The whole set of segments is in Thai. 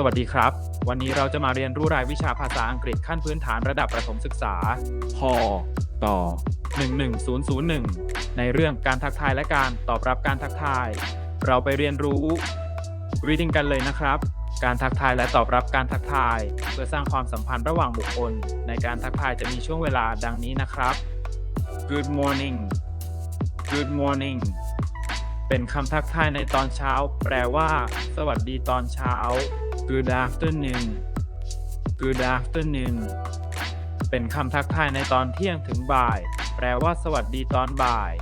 สวัสดีครับ วันนี้เราจะมาเรียนรู้รายวิชาภาษาอังกฤษขั้นพื้นฐานระดับประถมศึกษา พอ ต่อ 11001 ในเรื่องการทักทายและการตอบรับการทักทาย เราไปเรียนรู้ reading กันเลยนะครับ การทักทายและตอบรับการทักทาย เพื่อสร้างความสัมพันธ์ระหว่างบุคคล ในการทักทายจะมีช่วงเวลาดังนี้นะครับ Good morning Good morning เป็นคำทักทายในตอนเช้า แปลว่า สวัสดีตอนเช้า Good afternoon Good afternoon เป็นคำทักทายในตอนเที่ยงถึงบ่าย แปลว่าสวัสดีตอนบ่าย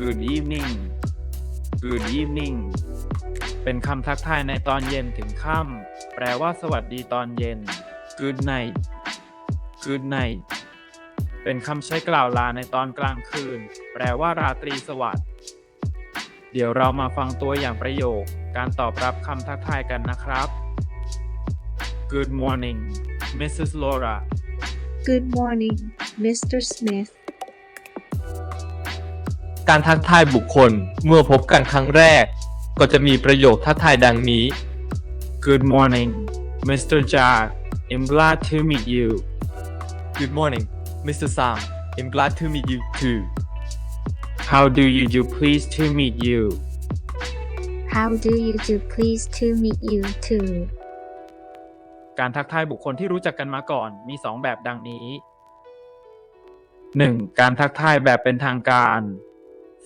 Good evening Good evening เป็นคำทักทายในตอนเย็นถึงค่ำแปลว่าสวัสดีตอนเย็น Good night Good night เป็นคำใช้กล่าวลาในตอนกลางคืน แปลว่าราตรีสวัสดิ์เดี๋ยวเรามาฟังตัวอย่างประโยค การตอบรับคำทักทายกันนะครับ Good morning Mrs. Laura Good morning, Mr. Smith. การทักทายบุคคลเมื่อพบกันครั้งแรก ก็จะมีประโยคทักทายดังนี้ Good morning Mr. Jack I'm glad to meet you Good morning Mr. Sam I'm glad to meet you too How do you do pleased to meet you How do you do? Pleased to meet you too. การทักทายบุคคลที่รู้จักกันมาก่อนมี 2 แบบดังนี้ 1. การทักทายแบบเป็นทางการ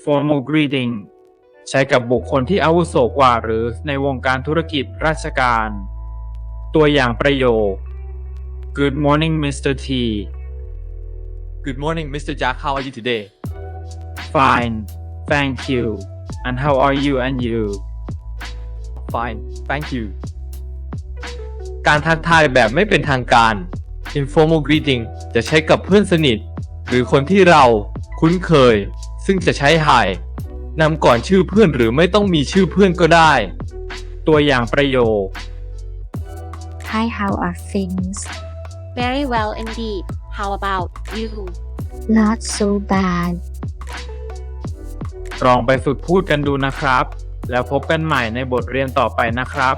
formal greeting ใช้กับบุคคลที่อาวุโสกว่าหรือในวงการธุรกิจราชการ ตัวอย่างประโยค Good morning Mr. T Good morning Mr. Jack how are you today Fine thank you and how are you and you Fine thank you การทักทายแบบไม่เป็นทางการ informal greeting จะใช้กับเพื่อนสนิท หรือคนที่เราคุ้นเคย ซึ่งจะใช้ hi นำก่อนชื่อเพื่อนหรือไม่ต้องมีชื่อเพื่อนก็ได้ ตัวอย่างประโยค Hi, how are things? Very well indeed. How about you? Not so bad. ลองไปฝึกพูดกันดูนะครับ แล้วพบกันใหม่ในบทเรียนต่อไปนะครับ